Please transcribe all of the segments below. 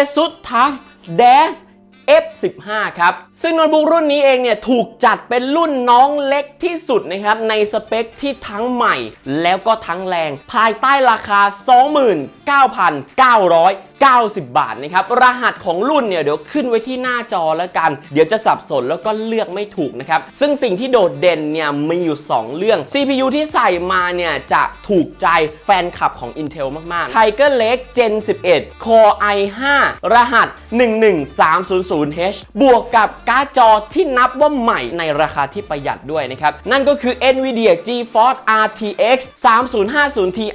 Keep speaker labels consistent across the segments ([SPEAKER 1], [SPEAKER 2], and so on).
[SPEAKER 1] ASUS TUF Dash F15 ครับ ซึ่งโน้ตบุ๊กรุ่นนี้เองเนี่ยถูกจัดเป็นรุ่นน้องเล็กที่สุดนะครับในสเปคที่ทั้งใหม่ แล้วก็ทั้งแรง ภายใต้ราคา 29,990 บาทนะครับ รหัสของรุ่นเนี่ยเดี๋ยวขึ้นไว้ที่หน้าจอแล้วกัน เดี๋ยวจะสับสนแล้วก็เลือกไม่ถูกนะครับ ซึ่งสิ่งที่โดดเด่นเนี่ยมีอยู่ 2 เรื่อง CPU ที่ใส่มาเนี่ยจะถูกใจแฟนคลับของ Intel มากๆ Tiger Lake Gen 11 Core i5 รหัส 0H บวกกับการ์ดจอที่นับว่าใหม่ในราคาที่ประหยัดด้วยนะครับ นั่นก็คือ Nvidia GeForce RTX 3050 Ti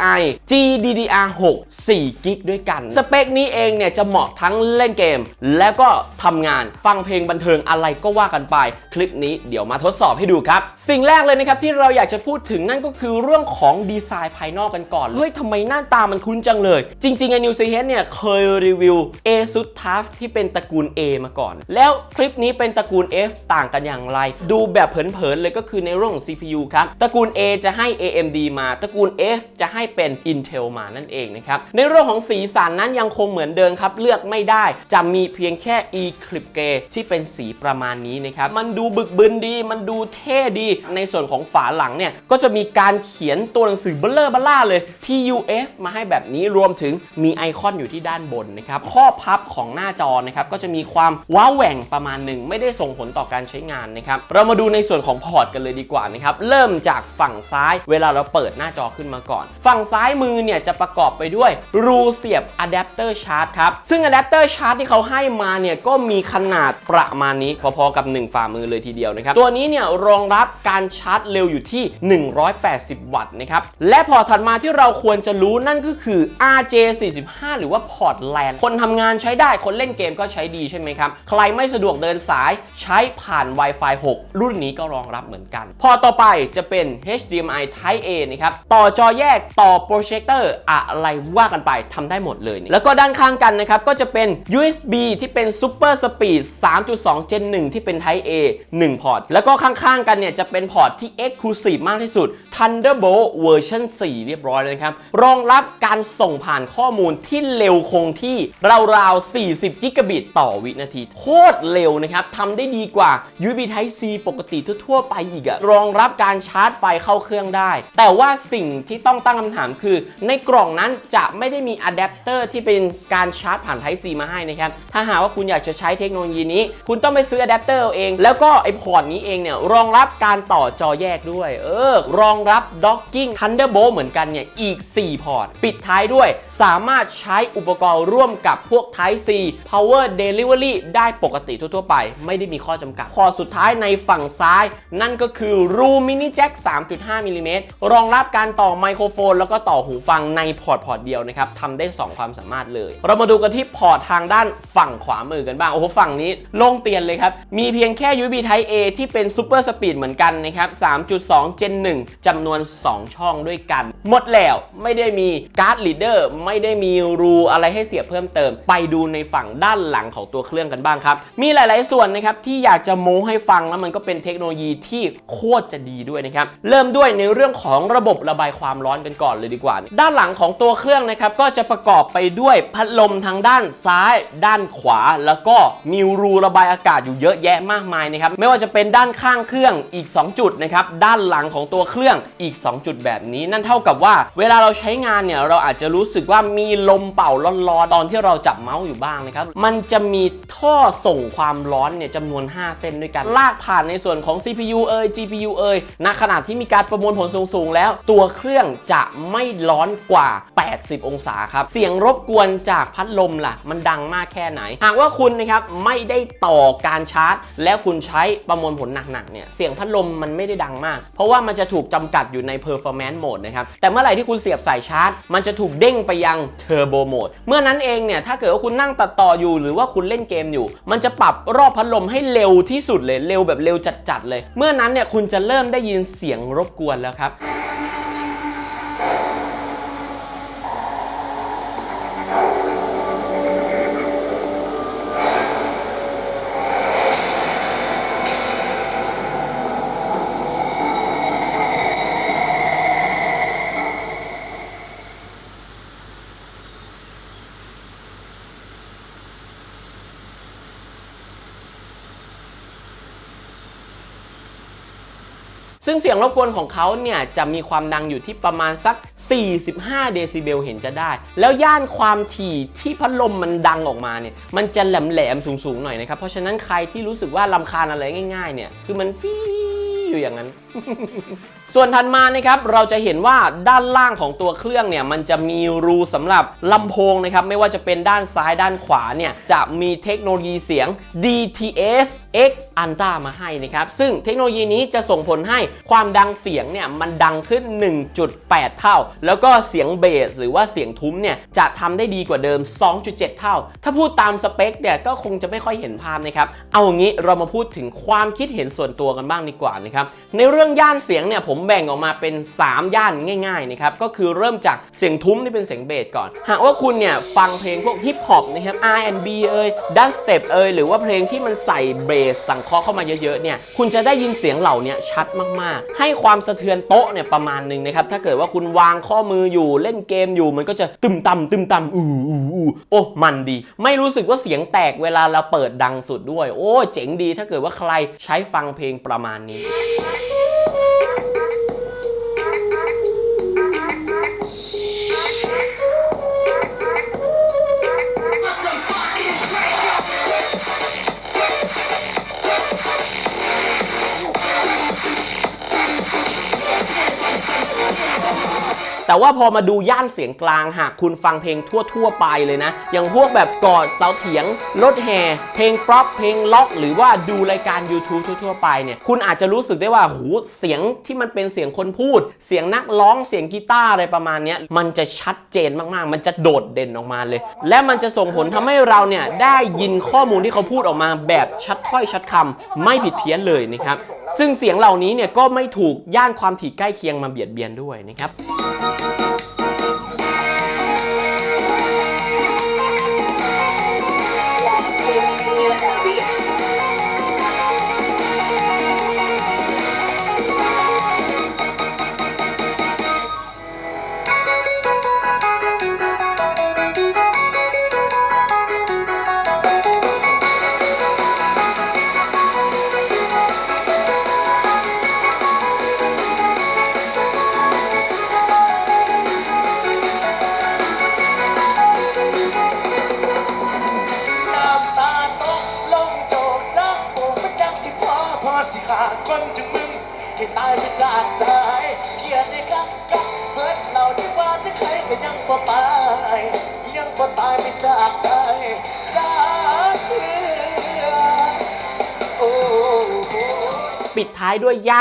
[SPEAKER 1] GDDR6 4 g b ด้วยกัน สเปคนี้เองเนี่ยจะเหมาะทั้งเล่นเกม แล้วก็ทำงานฟังเพลงบันเทิงอะไรก็ว่ากันไป คลิปนี้เดี๋ยวมาทดสอบให้ดูครับ สิ่งแรกเลยนะครับที่เราอยากจะพูดถึงนั่นก็คือเรื่องของดีไซน์ภายนอกกันก่อน เฮ้ยทำไมหน้าตามันคุ้นจังเลย จริงๆไอ้ New CH เนี่ยเคยรีวิว ASUS TUF ที่เป็นตระกูล A มาก่อน แล้วคลิปนี้เป็นตระกูล F ต่างกันอย่างไร ดูแบบเผินๆเลยก็คือในเรื่องของ CPU ครับ ตระกูล A จะให้ AMD มา ตระกูล F จะให้เป็น Intel มานั่นเองนะครับ ในเรื่องของสีสันนั้นยังคงเหมือนเดิมครับ เลือกไม่ได้ จะมีเพียงแค่ Eclipse ที่เป็นสีประมาณนี้นะครับ มันดูบึกบึนดี มันดูเท่ดี ในส่วนของฝาหลังเนี่ย ก็จะมีการเขียนตัวหนังสือเบลเลอร์บัลล่าเลย TUF มาให้แบบนี้ รวมถึงมีไอคอนอยู่ที่ด้านบนนะครับ ข้อพับของหน้าจอนะครับ ก็จะมีความว้าวแหว่งประมาณหนึ่งไม่ได้ส่งผลต่อการใช้งานนะครับเรามาดูในส่วนของพอร์ตกันเลยดีกว่านะครับเริ่มจากฝั่งซ้ายเวลาเราเปิดหน้าจอขึ้นมาก่อน ฝั่งซ้ายมือเนี่ยจะประกอบไปด้วยรูเสียบอะแดปเตอร์ชาร์จครับซึ่งอะแดปเตอร์ชาร์จที่เขาให้มาเนี่ยก็มีขนาดประมาณนี้พอๆกับ 1 ฝ่ามือเลยทีเดียวนะครับตัวนี้เนี่ยรองรับการชาร์จเร็วอยู่ที่ 180 วัตต์นะครับและพอถัดมาที่เราควรจะรู้นั่นก็คือ RJ45 หรือว่าพอร์ตแลนคนทำงานใช้ได้คนเล่นเกมก็ใช้ดีใช่ไหมครับใครไม่สะดวกเดินสายใช้ผ่าน Wi-Fi 6 รุ่นนี้ก็รองรับเหมือนกัน พอต่อไปจะเป็น HDMI Type A นะครับต่อจอแยกต่อโปรเจคเตอร์อะไรว่ากันไปทำได้หมดเลย แล้วก็ด้านข้างกันนะครับก็จะเป็น USB ที่เป็น Super Speed 3.2 Gen 1 ที่เป็น Type A 1 พอร์ต แล้วก็ข้างๆกันเนี่ยจะเป็นพอร์ตที่ Exclusive มากที่สุด Thunderbolt เวอร์ชัน4 เรียบร้อยเลยนะครับ รองรับการส่งผ่านข้อมูลที่เร็วคงที่ราวๆ 40 กิกะบิตต่อวินาทีโคตรเร็วนะครับทำได้ดีกว่า USB Type C ปกติทั่วๆไปอีกอะรองรับการชาร์จไฟเข้าเครื่องได้ แต่ว่าสิ่งที่ต้องตั้งคำถามคือ ในกล่องนั้นจะไม่ได้มีอะแดปเตอร์ที่เป็นการชาร์จผ่าน Type C มาให้นะครับ ถ้าหากว่าคุณอยากจะใช้เทคโนโลยีนี้ คุณต้องไปซื้ออะแดปเตอร์เอง แล้วก็ไอพอร์ตนี้เองเนี่ยรองรับการต่อจอแยกด้วย เออ รองรับ Docking Thunderbolt เหมือนกันเนี่ยอีก 4 พอร์ต ปิดท้ายด้วย สามารถใช้อุปกรณ์ร่วมกับพวก Type C Power Delivery ได้ปกติทั่วๆไป ไม่ได้มีข้อจำกัด พอสุดท้ายในฝั่งซ้าย นั่นก็คือรูมินิแจ็ค3.5มิลลิเมตรรองรับการต่อไมโครโฟน แล้วก็ต่อหูฟังในพอร์ตพอร์ตเดียวนะครับทำได้ 2 ความสามารถเลย เรามาดูกันที่พอร์ตทางด้านฝั่งขวามือกันบ้าง โอ้โห ฝั่งนี้โล่งเตียนเลยครับ มีเพียงแค่ USB Type A ที่เป็น Super Speed เหมือนกันนะครับ 3.2 Gen 1จำนวน 2 ช่องด้วยกัน หมดแล้วไม่ได้มีการ์ดลีดเดอร์ไม่ได้มีรูอะไรให้เสียบเพิ่มเติม ไปดูในฝั่งด้านหลังของตัวเครื่องกันบ้างครับ มีหลาย ๆ ส่วนนะครับที่อยากจะโม้ให้ฟังแล้วมันก็เป็นเทคโนโลยีที่โคตรจะดีด้วยนะครับ เริ่มด้วยในเรื่องของระบบระบายความร้อนกันก่อนเลยดีกว่า ด้านหลังของตัวเครื่องนะครับก็จะประกอบไปด้วยพัดลมทางด้านซ้าย ด้านขวา แล้วก็มีรูระบายอากาศอยู่เยอะแยะมากมายนะครับไม่ว่าจะเป็นด้านข้างเครื่องอีก 2 จุดนะครับด้านหลังของตัวเครื่องอีก 2 จุดแบบนี้ นั่นเท่ากับว่า เวลาเราใช้งานเนี่ยเราอาจจะรู้สึกว่ามีลมเป่าร้อนๆตอนที่เราจับเมาส์อยู่บ้างนะครับมันจะมีทอส่งความร้อนเนี่ยจำนวน 5 เส้นด้วยกัน ลากผ่านในส่วนของ CPU เอ่ย GPU เอ่ยณขณะที่มีการประมวลผลสูงๆ แล้ว ตัวเครื่องจะไม่ร้อนกว่า 80 องศาครับ เสียงรบกวนจากพัดลมล่ะ มันดังมากแค่ไหน หากว่าคุณนะครับไม่ได้ต่อการชาร์จ แล้วคุณใช้ประมวลผลหนักๆ เนี่ย เสียงพัดลมมันไม่ได้ดังมาก เพราะว่ามันจะถูกจำกัดอยู่ใน performance mode นะครับ แต่เมื่อไหร่ที่คุณเสียบสายชาร์จ มันจะถูกเด้งไปยัง turbo mode เมื่อนั้นเองเนี่ย ถ้าเกิดว่าคุณนั่งตัดต่ออยู่ หรือว่าคุณเล่นเกมอยู่ มันจะปรับรอบพัดลมให้เร็วที่สุดเลย เร็วแบบเร็วจัดๆเลย เมื่อนั้นเนี่ยคุณจะเริ่มได้ยินเสียงรบกวนแล้วครับ ซึ่งเสียงรบกวนของเขาเนี่ยจะมีความดังอยู่ที่ประมาณสัก 45 เดซิเบลเห็นจะได้ แล้วย่านความถี่ที่พัดลมมันดังออกมาเนี่ยมันจะแหลมๆสูงๆหน่อยนะครับ เพราะฉะนั้นใครที่รู้สึกว่าลำคาญอะไรง่ายๆเนี่ยคือมันฟีอยู่อย่างนั้น ส่วนถัดมานะครับเราจะเห็นว่าด้านล่างของตัวเครื่องเนี่ยมันจะมีรูสำหรับลำโพงนะครับไม่ว่าจะเป็นด้านซ้ายด้านขวาเนี่ยจะมีเทคโนโลยีเสียง DTS X Ultra มาให้นะครับซึ่งเทคโนโลยีนี้จะส่งผลให้ความดังเสียงเนี่ยมันดังขึ้น 1.8 เท่า แล้วก็เสียงเบสหรือว่าเสียงทุ้มเนี่ยจะทำได้ดีกว่าเดิม 2.7 เท่า ถ้าพูดตามสเปคเนี่ยก็คงจะไม่ค่อยเห็นภาพนะครับเอางี้เรามาพูดถึงความคิดเห็นส่วนตัวกันบ้างดีกว่านะครับในเรื่องย่านเสียงเนี่ยผมแบ่งออกมาเป็น 3 ย่านง่ายๆนะครับก็คือเริ่มจากเสียงทุ้มที่เป็นเสียงเบสก่อน หากว่าคุณเนี่ยฟังเพลงพวกฮิปฮอปนะครับ R&B เอ่ยดันสเต็ปเอ่ยหรือว่าเพลงที่มันใส่เบสสังเคราะห์เข้ามาเยอะๆเนี่ยคุณจะได้ยินเสียงเหล่านี้ชัดมากๆ ให้ความสะเทือนโต๊ะเนี่ยประมาณหนึ่งนะครับถ้าเกิดว่าคุณวางข้อมืออยู่เล่นเกมอยู่มันก็จะตึมต่ำตึมต่ำอู้อู้อู้โอ้มันดี ไม่รู้สึกว่าเสียงแตกเวลาเราเปิดดังสุดด้วย โอ้เจ๋งดีถ้าเกิดว่าใครใช้ฟังเพลงประมาณนี้ แต่ว่าพอมาดูย่านเสียงกลางหากคุณฟังเพลงทั่ว ๆ ไปเลยนะ อย่างพวกแบบกอดเสาเถียง รถแห่ เพลงป๊อปเพลงล็อก หรือว่าดูรายการ YouTube ทั่ว ๆ ไปเนี่ย คุณอาจจะรู้สึกได้ว่าหูเสียงที่มันเป็นเสียงคนพูด เสียงนักร้องเสียงกีตาร์อะไรประมาณนี้มันจะชัดเจนมากๆ มันจะโดดเด่นออกมาเลย และมันจะส่งผลทำให้เราเนี่ยได้ยินข้อมูลที่เขาพูดออกมาแบบชัดถ้อยชัดคำไม่ผิดเพี้ยนเลยนะครับซึ่งเสียงเหล่านี้เนี่ยก็ไม่ถูกย่านความถี่ใกล้เคียงมาเบียดเบียนด้วยนะครับ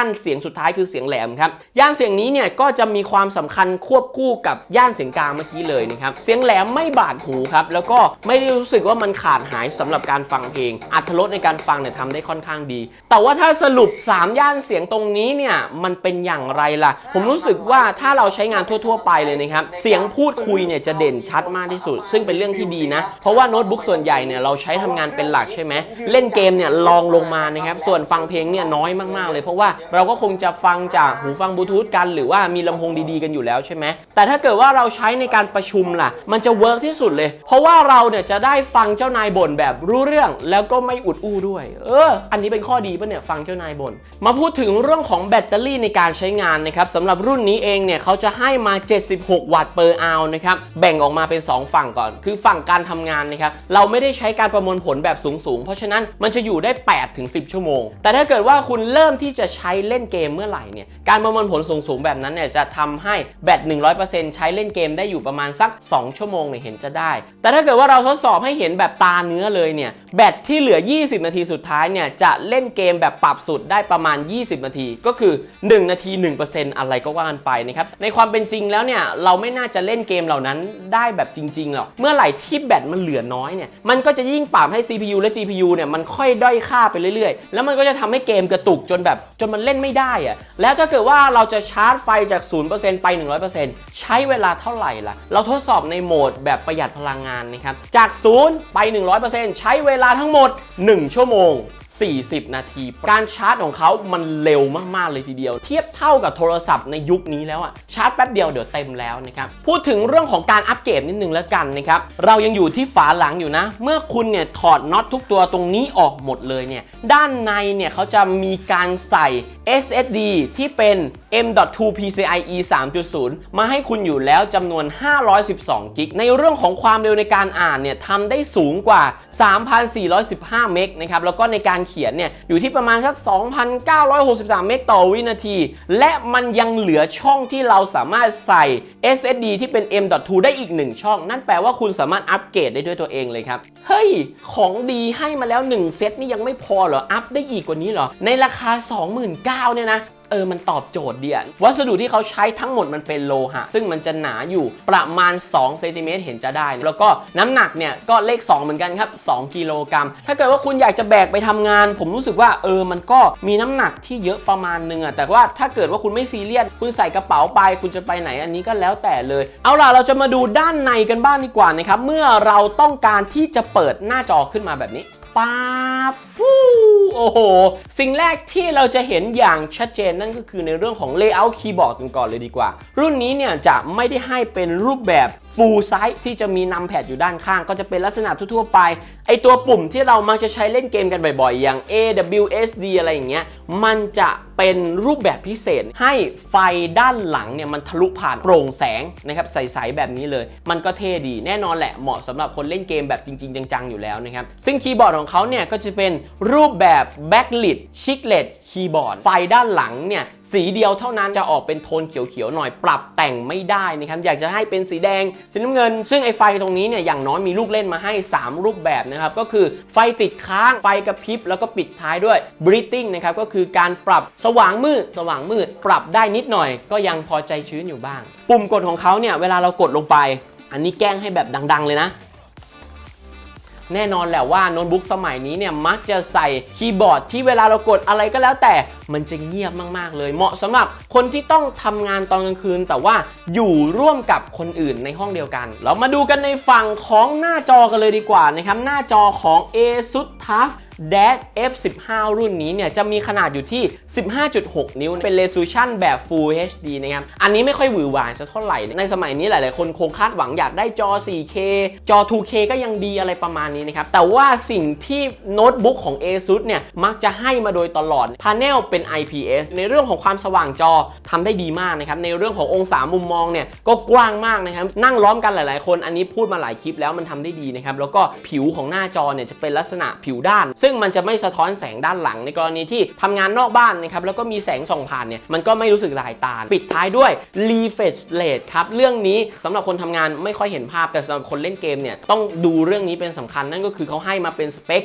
[SPEAKER 1] ายด้วยย่านเสียงสุดท้ายคือเสียงแหลมครับย่านเสียงนี้เนี่ยก็จะมีความสำคัญควบคู่กับย่านเสียงกลางเมื่อกี้เลยนะครับเสียงแหลมไม่บาดหูครับแล้วก็ไม่ได้รู้สึกว่ามันขาดหายสำหรับการฟังเพลงอัตรสในการฟังเนี่ยทำได้ค่อนข้างดี แต่ว่าถ้าสรุป 3 ย่านเสียงตรงนี้เนี่ยมันเป็นอย่างไรล่ะ ผมรู้สึกว่าถ้าเราใช้งานทั่ว ๆ ไปเลยนะครับเสียงพูดคุยเนี่ยจะเด่นชัดมากที่สุด ซึ่งเป็นเรื่องที่ดีนะ เพราะว่าโน้ตบุ๊กส่วนใหญ่เนี่ยเราใช้ทำงานเป็นหลักใช่ไหมเล่นเกมเนี่ยลองลงมานะครับส่วนฟังเพลงเนี่ยน้อยมากๆเลย เพราะว่าเราก็คงจะฟังจากหูฟังบลูทูธกัน หรือว่ามีลำโพงดีๆกันอยู่แล้วใช่ไหมแต่ถ้าเกิดว่าเราใช้ในการประชุมล่ะ มันจะเวิร์กที่สุดเลย เพราะว่าเราเนี่ยจะได้ฟังเจ้านายบ่นแบบรู้เรื่องแล้วก็ไม่อุดอู้ด้วย เออ อันนี้เป็นข้อดีปะเนี่ยฟังเจ้านายบ่นมาพูดถึงเรื่องของแบตเตอรี่ในการใช้งานนะครับสำหรับรุ่นนี้เองเนี่ยเขาจะให้มา 76 วัตต์เปอร์อาวนะครับแบ่งออกมาเป็น 2 ฝั่งก่อน คือฝั่งการทำงานนะครับเราไม่ได้ใช้การประมวลผลแบบสูงๆ เพราะฉะนั้นมันจะอยู่ได้8ถึง10 ชั่วโมง แต่ถ้าเกิดว่าคุณเริ่มที่จะใช้เล่นเกมเมื่อไหร่เนี่ยการประมวลผลสูงๆแบบนั้นเนี่ยจะทำให้แบต 100%ใช้เล่นเกมได้อยู่ประมาณสัก 2 ชั่วโมงเนี่ยเห็นจะได้ แต่ถ้าเกิดว่าเราทดสอบให้เห็นแบบตาเนื้อเลยเนี่ยแบตที่เหลือ 20 นาทีสุดท้ายเนี่ยจะเล่นเกมแบบปรับสุดได้ประมาณ 20 นาที ก็คือ 1 นาที 1%อะไรก็ว่ากันไปนะครับในความเป็นจริงแล้วเนี่ยเราไม่น่าจะเล่นเกมเหล่านั้นได้แบบจริงๆหรอกเมื่อไหร่ที่แบตมันเหลือน้อยเนี่ยมันก็จะยิ่งปรับให้ CPU และ GPU เนี่ยมันค่อยด้อยค่าไปเรื่อยๆ แล้วมันก็จะทำให้เกมกระตุกจนแบบจนมันเลนไม่ได้อะแล้วถ้าเกิดว่าเราจะชาร์จไฟจาก 0%ไป 100%ใช้เวลาเท่าไหร่ล่ะ เราทดสอบในโหมดแบบประหยัดพลังงานนะครับ จาก 0 ไป 100%ใช้เวลาทั้งหมด 1 ชั่วโมง 40 นาที การชาร์จของเขามันเร็วมาก ๆ เลยทีเดียว เทียบเท่ากับโทรศัพท์ในยุคนี้แล้วอะชาร์จแป๊บเดียวเดี๋ยวเต็มแล้วนะครับ พูดถึงเรื่องของการอัปเกรดนิดนึงแล้วกันนะครับ เรายังอยู่ที่ฝาหลังอยู่นะ เมื่อคุณเนี่ยถอดน็อตทุกตัวตรงนี้ออกหมดเลยเนี่ย ด้านในเนี่ยเขาจะมีการใส่ SSD ที่เป็น M.2 PCIe 3.0 มาให้คุณอยู่แล้วจำนวน 512 กิก ในเรื่องของความเร็วในการอ่านเนี่ยทำได้สูงกว่า 3,415 เมกนะครับ แล้วก็ในการเขียนเนี่ยอยู่ที่ประมาณสัก 2,963 เมกต่อวินาที และมันยังเหลือช่องที่เราสามารถใส่ SSD ที่เป็น M.2 ได้อีก 1 ช่อง นั่นแปลว่าคุณสามารถอัปเกรดได้ด้วยตัวเองเลยครับ เฮ้ย ของดีให้มาแล้ว 1 เซตนี่ยังไม่พอเหรอ อัพได้อีกกว่านี้เหรอ ในราคา 29,000เนี่ยนะ เออมันตอบโจทย์เดีอะวัสดุที่เขาใช้ทั้งหมดมันเป็นโลหะ ซึ่งมันจะหนาอยู่ประมาณ2เซนติเมตรเห็นจะได้ แล้วก็น้ำหนักเนี่ยก็เลข 2 เหมือนกันครับ 2 กิโลกรัม ถ้าเกิดว่าคุณอยากจะแบกไปทำงาน ผมรู้สึกว่าเออมันก็มีน้ำหนักที่เยอะประมาณนึงอะแต่ว่าถ้าเกิดว่าคุณไม่ซีเรียสคุณใส่กระเป๋าไปคุณจะไปไหนอันนี้ก็แล้วแต่เลย เอาล่ะเราจะมาดูด้านในกันบ้างดีกว่านะครับเมื่อเราต้องการที่จะเปิดหน้าจอขึ้นมาแบบนี้ป๊าบวู้ โอ้โห สิ่งแรกที่เราจะเห็นอย่างชัดเจนนั่นก็คือในเรื่องของ Layout Keyboard กันก่อนเลยดีกว่า รุ่นนี้เนี่ยจะไม่ได้ให้เป็นรูปแบบ Full Size ที่จะมีนัมแพดอยู่ด้านข้าง ก็จะเป็นลักษณะทั่วๆไป ไอตัวปุ่มที่เรามักจะใช้เล่นเกมกันบ่อยๆ อย่าง A W S D อะไรอย่างเงี้ย มันจะเป็นรูปแบบพิเศษให้ไฟด้านหลังเนี่ยมันทะลุผ่านโปร่งแสงนะครับใสๆแบบนี้เลย มันก็เท่ดีแน่นอนแหละเหมาะสำหรับคนเล่นเกมแบบจริง ๆ จังๆ อยู่แล้วนะครับ ซึ่งคีย์บอร์ดของเขาเนี่ยก็จะเป็นรูปแบบ backlit chiclet คีย์บอร์ดไฟด้านหลังเนี่ย สีเดียวเท่านั้นจะออกเป็นโทนเขียวๆหน่อยปรับแต่งไม่ได้นะครับอยากจะให้เป็นสีแดงสีน้ำเงิน ซึ่งไอไฟตรงนี้เนี่ยอย่างน้อยมีลูกเล่นมาให้ 3 รูปแบบนะครับก็คือไฟติดค้างไฟกระพริบแล้วก็ปิดท้ายด้วย breathing นะครับก็คือการปรับสว่างมืดสว่างมืด ปรับได้นิดหน่อย ก็ยังพอใจชื้นอยู่บ้าง ปุ่มกดของเขาเนี่ยเวลาเรากดลงไป อันนี้แกล้งให้แบบดัง ๆ เลยนะ แน่นอนแหละว่าโน้ตบุ๊กสมัยนี้เนี่ยมักจะใส่คีย์บอร์ดที่เวลาเรากดอะไรก็แล้วแต่มันจะเงียบมากๆ เลยเหมาะสำหรับคนที่ต้องทำงานตอนกลางคืน แต่ว่าอยู่ร่วมกับคนอื่นในห้องเดียวกัน เรามาดูกันในฝั่งของหน้าจอกันเลยดีกว่านะครับหน้าจอของ ASUS TUF DAD F15 รุ่นนี้เนี่ยจะมีขนาดอยู่ที่ 15.6 นิ้ว เป็น resolution แบบ Full HD นะครับ อันนี้ไม่ค่อยหวือหวาสักเท่าไหร่ ในสมัยนี้หลาย ๆ คนคงคาดหวังอยากได้จอ 4K จอ 2K ก็ยังดีอะไรประมาณนี้นะครับ แต่ว่าสิ่งที่โน้ตบุ๊กของ ASUS เนี่ยมักจะให้มาโดยตลอด พาเนลเป็น IPS ในเรื่องของความสว่างจอทำได้ดีมากนะครับ ในเรื่องขององศามุมมองเนี่ยก็กว้างมากนะครับ นั่งล้อมกันหลาย ๆ คน อันนี้พูดมาหลายคลิปแล้วมันทำได้ดีนะครับ แล้วก็ผิวของหน้าจอเนี่ยจะเป็นลักษณะผิวด้าน ซึ่งมันจะไม่สะท้อนแสงด้านหลังในกรณีที่ทำงานนอกบ้านนะครับแล้วก็มีแสงส่องผ่านเนี่ยมันก็ไม่รู้สึกลายตาปิดท้ายด้วย refresh rate ครับเรื่องนี้สำหรับคนทำงานไม่ค่อยเห็นภาพแต่สำหรับคนเล่นเกมเนี่ยต้องดูเรื่องนี้เป็นสำคัญนั่นก็คือเขาให้มาเป็นสเปค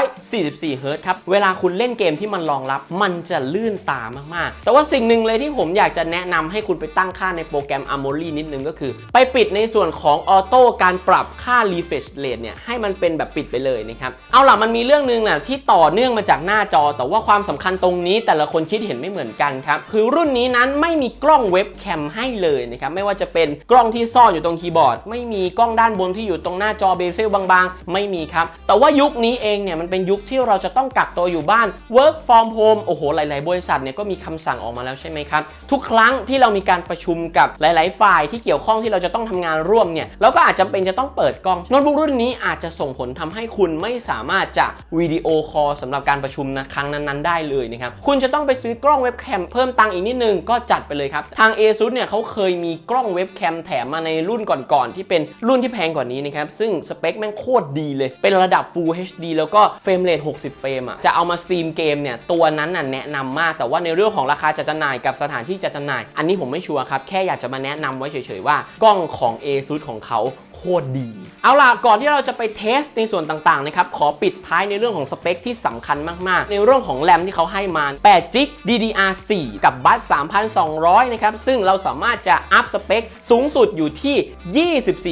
[SPEAKER 1] 144เฮิร์ตซ์ครับเวลาคุณเล่นเกมที่มันรองรับ มันจะลื่นตามากๆ แต่ว่าสิ่งหนึ่งเลยที่ผมอยากจะแนะนำให้คุณไปตั้งค่าในโปรแกรม a m o r y นิดนึงก็คือ ไปปิดในส่วนของออโต้การปรับค่า refresh rate เนี่ยให้มันเป็นแบบปิดไปเลยนะครับเอาล่ะมันมีเรื่องหนึงนะที่ต่อเนื่องมาจากหน้าจอ แต่ว่าความสำคัญตรงนี้แต่ละคนคิดเห็นไม่เหมือนกันครับคือรุ่นนี้นั้นไม่มีกล้องเว็บแคมให้เลยนะครับไม่ว่าจะเป็นกล้องที่ซ่อนอยู่ตรงคีย์บอร์ด ไม่มีกล้องด้านบนที่อยู่ตรงหน้าจอเบเซลบางๆ ไม่มีครับ แต่ว่ายุคนี้เองเนี่ยมันเป็นยุคที่เราจะต้องกักตัวอยู่บ้าน work from home โอ้โหหลาย ๆ บริษัทเนี่ยก็มีคำสั่งออกมาแล้วใช่ไหมครับทุกครั้งที่เรามีการประชุมกับหลาย ๆ ฝ่ายที่เกี่ยวข้องที่เราจะต้องทำงานร่วมเนี่ยเราก็อาจจะเป็นจะต้องเปิดกล้องโน้ตบุ๊กรุ่นนี้อาจจะส่งผลทำให้คุณไม่สามารถจะวิดีโอคอลสำหรับการประชุมนะครั้งนั้นๆได้เลยนะครับคุณจะต้องไปซื้อกล้องเว็บแคมเพิ่มตังค์อีกนิดนึงก็จัดไปเลยครับ ทาง ASUS เนี่ยเขาเคยมีกล้องเว็บแคมแถมมาในรุ่นก่อนๆที่เป็นรุ่นที่แพงกว่านี้นะครับซึ่งสเปคแม่งโคตรดีเลย เป็นระดับ Full HD แล้วก็เฟรมเรท60 เฟรมอะจะเอามาสตรีมเกมเนี่ยตัวนั้นน่ะแนะนำมาก แต่ว่าในเรื่องของราคาจัดจำหน่ายกับสถานที่จัดจำหน่าย อันนี้ผมไม่ชัวร์ครับแค่อยากจะมาแนะนำไว้เฉยๆว่ากล้องของ ASUS ของเขาโคตรดี เอาล่ะก่อนที่เราจะไปเทสในส่วนต่างๆนะครับขอปิดท้ายในเรื่องของสเปคที่สำคัญมากๆ ในเรื่องของแรมที่เขาให้มา8 g b DDR4 กับบัส3,200 นะครับ ซึ่งเราสามารถจะอัพสเปคสูงสุดอยู่ที่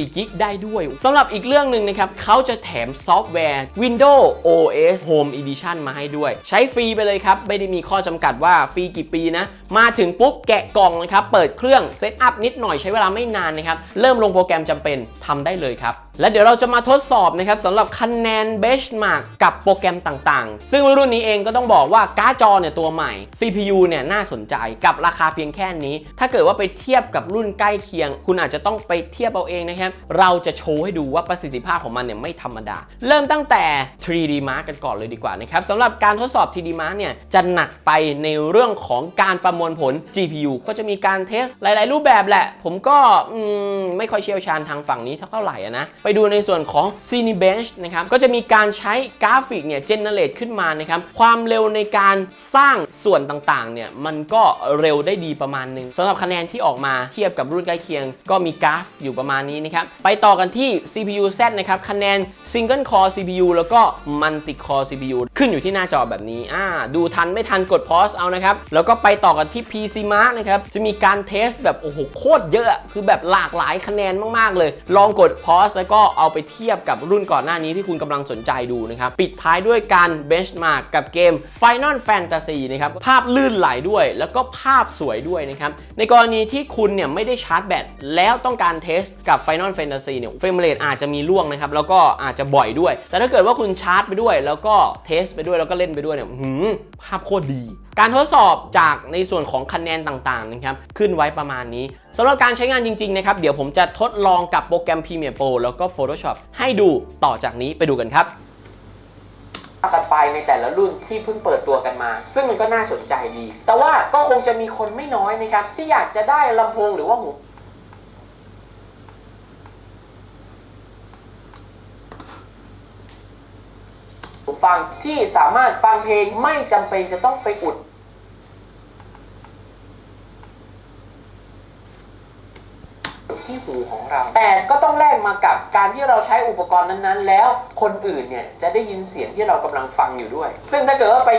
[SPEAKER 1] 24 g b ได้ด้วยสำหรับอีกเรื่องหนึ่งนะครับ เขาจะแถมซอฟต์แวร์ Windows OS Home Edition มาให้ด้วย ใช้ฟรีไปเลยครับ ไม่ได้มีข้อจำกัดว่าฟรีกี่ปีนะ มาถึงปุ๊บแกะกล่องนะครับ เปิดเครื่องเซตอัพนิดหน่อยใช้เวลาไม่นานนะครับ เริ่มลงโปรแกรมจำเป็นทำได้เลยครับ และเดี๋ยวเราจะมาทดสอบนะครับสำหรับคะแนนเบชมาร์กกับโปรแกรมต่างๆ ซึ่งรุ่นนี้เองก็ต้องบอกว่าการ์ดจอเนี่ยตัวใหม่ CPU เนี่ยน่าสนใจกับราคาเพียงแค่นี้ ถ้าเกิดว่าไปเทียบกับรุ่นใกล้เคียง คุณอาจจะต้องไปเทียบเอาเองนะครับเราจะโชว์ให้ดูว่าประสิทธิภาพของมันเนี่ยไม่ธรรมดา เริ่มตั้งแต่ 3D Mark กันก่อนเลยดีกว่านะครับสำหรับการทดสอบ 3D Mark เนี่ยจะหนักไปในเรื่องของการประมวลผล GPU ก็จะมีการเทสหลาย ๆ รูปแบบแหละ ผมก็อืมไม่ค่อยเชี่ยวชาญทางฝั่งนี้เท่าไหร่อะนะไปดูในส่วนของ Cinebench นะครับ ก็จะมีการใช้กราฟิกเนี่ยเจเนเรตขึ้นมานะครับ ความเร็วในการสร้างส่วนต่างๆ เนี่ย มันก็เร็วได้ดีประมาณหนึงสำหรับคะแนนที่ออกมาเทียบกับรุ่นใกล้เคียง ก็มีกราฟอยู่ประมาณนี้นะครับ ไปต่อกันที่ CPU Z นะครับ คะแนน Single Core CPU แล้วก็ Multi Core CPU ขึ้นอยู่ที่หน้าจอแบบนี้อ่าดูทันไม่ทันกด pause เอานะครับ แล้วก็ไปต่อกันที่ PC Mark นะครับ จะมีการเทสแบบโอ้โหโคตรเยอะ คือแบบหลากหลายคะแนนมากๆเลย ลองกด pause แล้วก็็เอาไปเทียบกับรุ่นก่อนหน้านี้ที่คุณกำลังสนใจดูนะครับ ปิดท้ายด้วยการ benchmark กับเกม Final Fantasy นะครับ ภาพลื่นไหลด้วย แล้วก็ภาพสวยด้วยนะครับ ในกรณีที่คุณเนี่ยไม่ได้ชาร์จแบต แล้วต้องการเทสกับ Final Fantasy เนี่ยเฟรมเรทอาจจะมีล่วงนะครับ แล้วก็อาจจะบ่อยด้วย แต่ถ้าเกิดว่าคุณชาร์จไปด้วย แล้วก็เทสไปด้วย แล้วก็เล่นไปด้วยเนี่ยหืมภาพโคตรดี การทดสอบจากในส่วนของคะแนนต่างๆนะครับ ขึ้นไว้ประมาณนี้สำหรับการใช้งานจริงๆนะครับ เดี๋ยวผมจะทดลองกับโปรแกรม Premiere Pro แล้วก็ Photoshop ให้ดูต่อจากนี้ไปดูกันครับกันไปในแต่ละรุ่นที่เพิ่งเปิดตัวกันมา ซึ่งมันก็น่าสนใจดี แต่ว่าก็คงจะมีคนไม่น้อยนะครับ ที่อยากจะได้ลำโพงหรือว่าหูหูฟังที่สามารถฟังเพลงไม่จำเป็นจะต้องไปอุด ที่หูของเรา แต่ก็ต้องแลกมากับการที่เราใช้อุปกรณ์นั้นๆ แล้วคนอื่นเนี่ยจะได้ยินเสียงที่เรากำลังฟังอยู่ด้วย ซึ่งถ้าเกิดว่าไป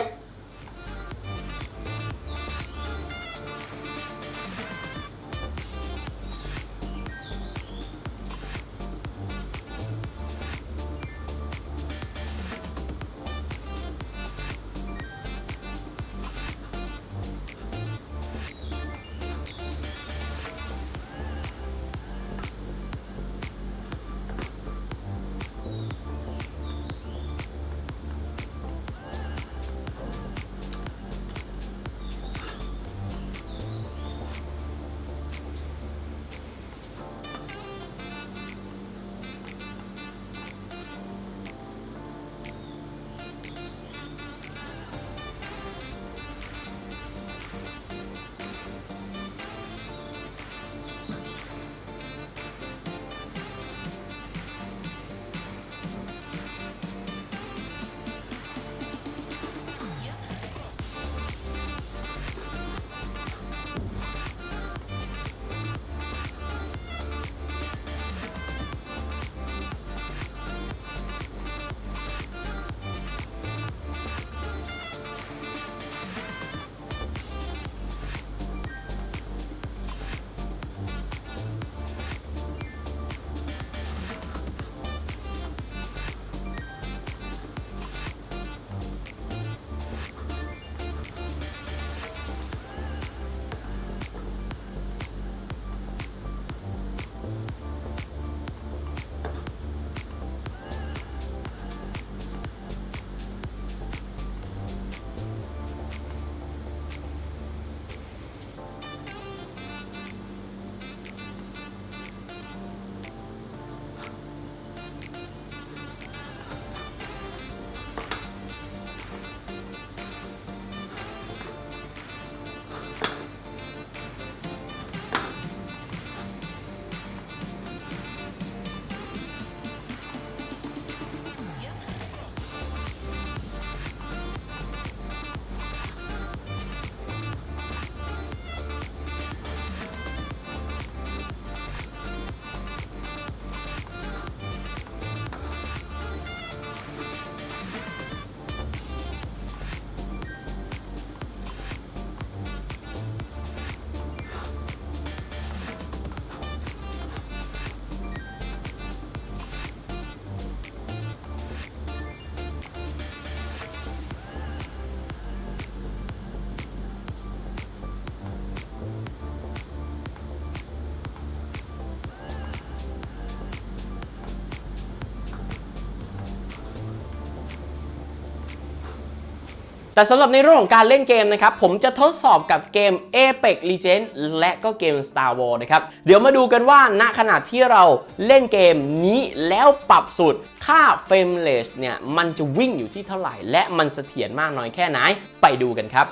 [SPEAKER 1] แต่สำหรับในเรื่องของการเล่นเกมนะครับ ผมจะทดสอบกับเกม Apex Legends และก็เกม Star Wars นะครับ เดี๋ยวมาดูกันว่าณขณะที่เราเล่นเกมนี้แล้วปรับสุดค่าเฟรมเรทเนี่ย มันจะวิ่งอยู่ที่เท่าไหร่ และมันเสถียรมากน้อยแค่ไหน ไปดูกันครับ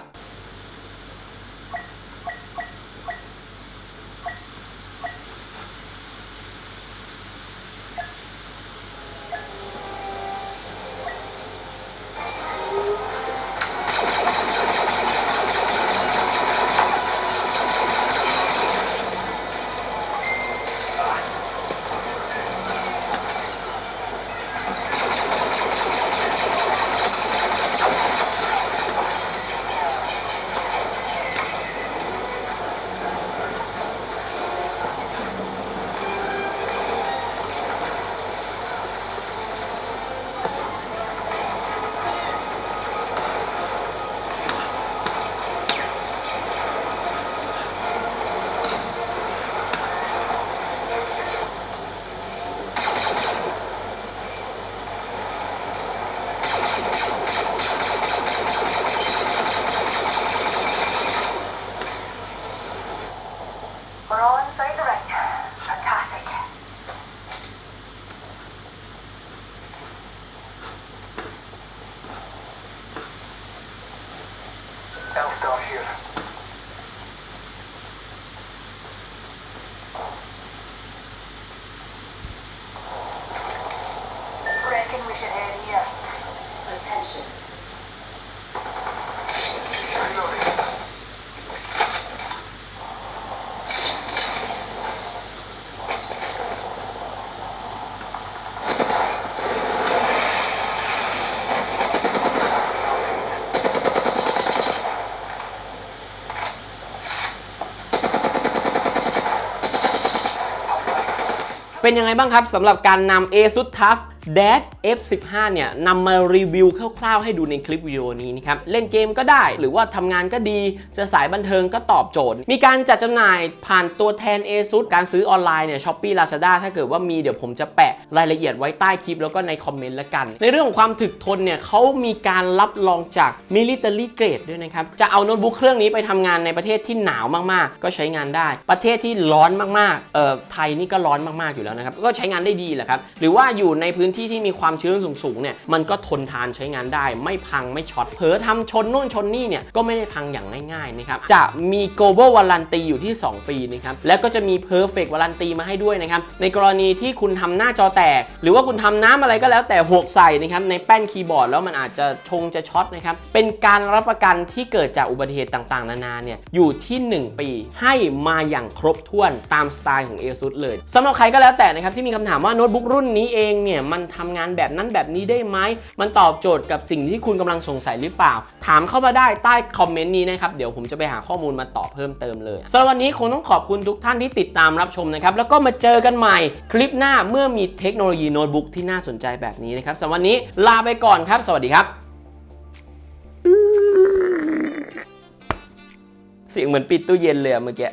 [SPEAKER 1] เป็นยังไงบ้างครับสำหรับการนำ ASUS TUF Dash F15 เนี่ยนำมารีวิวคร่าวๆให้ดูในคลิปวิดีโอนี้นะครับเล่นเกมก็ได้หรือว่าทำงานก็ดี จะสายบันเทิงก็ตอบโจทย์ มีการจัดจำหน่ายผ่านตัวแทน ASUS การซื้อออนไลน์เนี่ย Shopee Lazada ถ้าเกิดว่ามีเดี๋ยวผมจะแปะรายละเอียดไว้ใต้คลิปแล้วก็ในคอมเมนต์ละกัน ในเรื่องของความถึกทนเนี่ยเขามีการรับรองจาก Military Grade ด้วยนะครับจะเอาโน้ตบุ๊กเครื่องนี้ไปทำงานในประเทศที่หนาวมากๆ ก็ใช้งานได้ ประเทศที่ร้อนมากๆเอ่อไทยนี่ก็ร้อนมากๆอยู่แล้วนะครับก็ใช้งานได้ดีแหละครับหรือว่าอยู่ในพื้นที่ที่มีความความชื้นสูงๆเนี่ยมันก็ทนทานใช้งานได้ ไม่พังไม่ช็อตเผลอทำชนนู่นชนนี่เนี่ยก็ไม่ได้พังอย่างง่ายๆนะครับจะมี global warranty อยู่ที่ 2 ปีนะครับแล้วก็จะมี perfect warranty มาให้ด้วยนะครับในกรณีที่คุณทำหน้าจอแตก หรือว่าคุณทำน้ำอะไรก็แล้วแต่หกใส่นะครับในแป้นคีย์บอร์ดแล้วมันอาจจะชงจะช็อตนะครับเป็นการรับประกันที่เกิดจากอุบัติเหตุต่างๆ นานาเนี่ยอยู่ที่ 1 ปีให้มาอย่างครบถ้วนตามสไตล์ของ ASUS เลยสำหรับใครก็แล้วแต่นะครับที่มีคำถามว่าโน้ตบุ๊กรุ่นนี้เองเนี่ยมันทำงานแบบนั้นแบบนี้ได้ไหม มันตอบโจทย์กับสิ่งที่คุณกำลังสงสัยหรือเปล่า ถามเข้ามาได้ใต้คอมเมนต์นี้นะครับ เดี๋ยวผมจะไปหาข้อมูลมาตอบเพิ่มเติมเลยสำหรับวันนี้คงต้องขอบคุณทุกท่านที่ติดตามรับชมนะครับ แล้วก็มาเจอกันใหม่คลิปหน้าเมื่อมีเทคโนโลยีโน้ตบุ๊กที่น่าสนใจแบบนี้นะครับสำหรับวันนี้ลาไปก่อนครับ สวัสดีครับ เสียงเหมือนปิดตู้เย็นเลยอะเมื่อกี้